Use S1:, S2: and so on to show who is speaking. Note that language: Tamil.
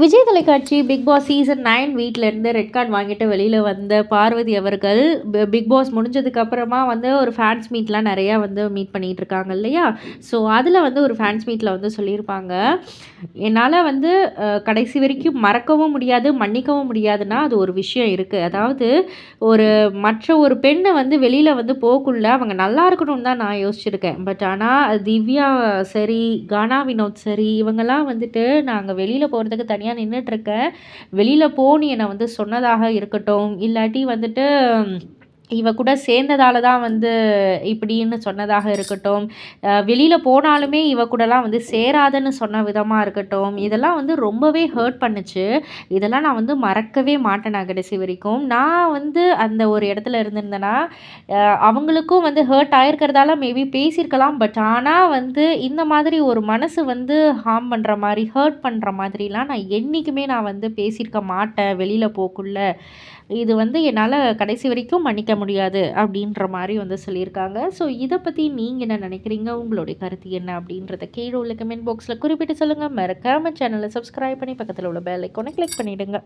S1: விஜய் தொலைக்காட்சி பிக் பாஸ் சீசன் நைன் வீட்டிலேருந்து ரெட் கார்டு வாங்கிட்டு வெளியில் வந்த பார்வதி அவர்கள் பிக் பாஸ் முடிஞ்சதுக்கப்புறமா வந்து ஒரு ஃபேன்ஸ் மீட்லாம் நிறையா வந்து மீட் பண்ணிகிட்டு இருக்காங்க இல்லையா? ஸோ அதில் வந்து ஒரு ஃபேன்ஸ் மீட்டில் வந்து சொல்லியிருப்பாங்க. என்னால் வந்து கடைசி வரைக்கும் மறக்கவும் முடியாது மன்னிக்கவும் முடியாதுன்னா அது ஒரு விஷயம் இருக்குது அதாவது ஒரு மற்ற ஒரு பெண்ணை வந்து வெளியில் வந்து போக்குள்ள அவங்க நல்லா இருக்கணும்னு தான் நான் யோசிச்சிருக்கேன். பட் ஆனால் திவ்யா சரி கானா வினோத் சரி இவங்கெல்லாம் வந்துட்டு நாங்கள் வெளியில் போகிறதுக்கு தனி தனியாக நின்றுட்டுருக்கேன் வெளியில் போ நீ என்னை வந்து சொன்னதாக இருக்கட்டும். இல்லாட்டி வந்துட்டு இவ கூட சேர்ந்ததால தான் வந்து இப்படின்னு சொன்னதாக இருக்கட்டும். வெளியில் போனாலுமே இவ கூடலாம் வந்து சேராதுன்னு சொன்ன விதமாக இருக்கட்டும். இதெல்லாம் வந்து ரொம்பவே ஹர்ட் பண்ணுச்சு. இதெல்லாம் நான் வந்து மறக்கவே மாட்டேன் நான் கடைசி வரைக்கும். நான் வந்து அந்த ஒரு இடத்துல இருந்திருந்தேன்னா அவங்களுக்கும் வந்து ஹர்ட் ஆயிருக்கிறதால மேபி பேசியிருக்கலாம். பட் ஆனால் வந்து இந்த மாதிரி ஒரு மனசு வந்து ஹார்ம் பண்ணுற மாதிரி ஹர்ட் பண்ணுற மாதிரிலாம் நான் என்றைக்குமே நான் வந்து பேசியிருக்க மாட்டேன் வெளியில் போக்குள்ள. இது வந்து என்னால் கடைசி வரைக்கும் மன்னிக்க முடியாது அப்படின்ற மாதிரி வந்து சொல்லியிருக்காங்க. ஸோ இதை பற்றி நீங்கள் என்ன நினைக்கிறீங்க? உங்களுடைய கருத்து என்ன அப்படின்றத கீழே உள்ள கமெண்ட் பாக்ஸில் குறிப்பிட்டு சொல்லுங்கள் மறக்காமல் சேனலை சப்ஸ்கிரைப் பண்ணி பக்கத்தில் உள்ள பெல் ஐக்கோனை கிளிக் பண்ணிவிடுங்க